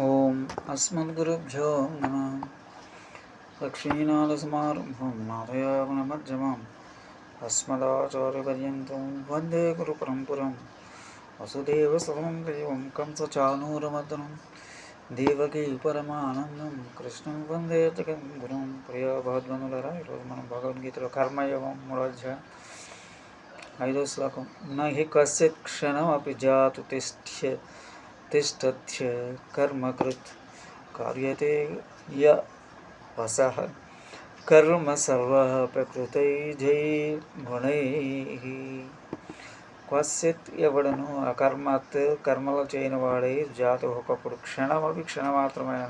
ఓం అస్మద్గురుభ్యో నమ. లక్ష్మీనాథసమారంభం నాదయాగుణమధ్యమం అస్మదాచార్యపర్యంతం వందే గురు పరంపురం వసుదేవ సమం దేవం కంసచానూరమర్దనం. దేవకి పరమానందం. కృష్ణం వందే జగం గురుం ప్రియ భగవద్బంధులరా ఈరోజు మనం భగవద్గీతలో కర్మయోగం మూడో ఐదో శ్లోకం. నహి కశ్చిత్ క్షణమపి జాతు తిష్ఠ్య తిష్టత్య కర్మకృత్ కార్యతే య వస కర్మ సర్వ ప్రకృతైజై గుణై క్వశ్చిత్ ఎవడను అకర్మత్ కర్మలు చేయని వాడై జాతు ఒకప్పుడు క్షణమవి క్షణమాత్రమైన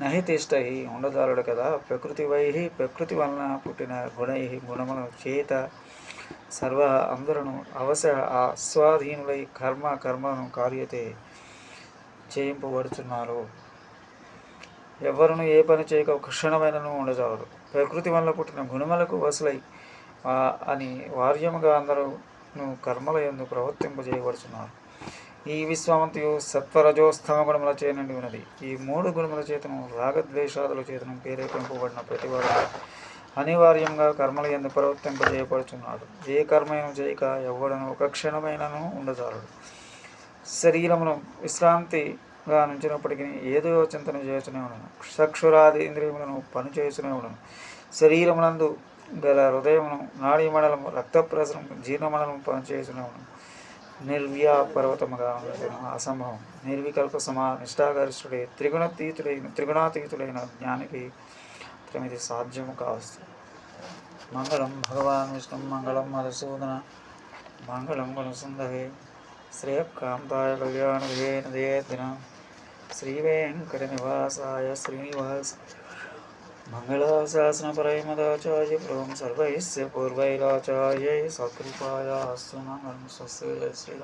నహి తిష్టై ఉండదారుడు కదా ప్రకృతి వైహి ప్రకృతి వలన పుట్టిన గుణై గుణముల చేత సర్వ అందరూ అవశ ఆస్వాధీనులై కర్మ కర్మను కార్యతే చేయింపబడుచున్నారు ఎవరును ఏ పని చేయక క్షణమైనను ఉండజాలరు. ప్రకృతి వల్ల పుట్టిన గుణములకు వసులై అని వార్యముగా అందరూ కర్మల ఎందు ప్రవర్తింపజేయబడుచున్నారు. ఈ విశ్వమంతయు సత్వరజోస్తమ గుణముల చేయనండి ఉన్నది. ఈ మూడు గుణముల చేతను రాగద్వేషాదుల చేతను ప్రేరేపింపబడిన ప్రతివాడు అనివార్యంగా కర్మల ఎందు ప్రవర్తింపజేయబడుచున్నాడు. ఏ కర్మను చేయక ఎవడను ఒక క్షణమైనను ఉండజాలడు. శరీరమును విశ్రాంతిగా నుంచినప్పటికీ ఏదో చింతన చేస్తూనే ఉండను చక్షురాది ఇంద్రియములను పనిచేస్తూనే ఉండను శరీరమునందు గల హృదయమును నాడీ మండలము రక్త ప్రసరం జీర్ణమండలం పనిచేస్తూనే ఉండను నిర్వ్యాపర్వతముగా ఉండటం అసంభవం. నిర్వికల్ప సమా నిష్ఠాగరిష్ఠుడై త్రిగుణతీతుడైన త్రిగుణాతీతుడైన జ్ఞానికి ఇది సాధ్యము కావచ్చు మంగళం భగవాన్ విష్ణు మంగళం మధుసూదన మంగళం గుణసుందరే శ్రేయకాంతాయ కళ్యాణవేన దేదిన శ్రీవేంకటనివాసాయ శ్రీనివాస మంగళాశాసనపరైమదాచార్య ప్రభుం సర్వైస్య పూర్వైరాచార్యై సకృపాయ అస్తు మంగళం స్వస్తి జయ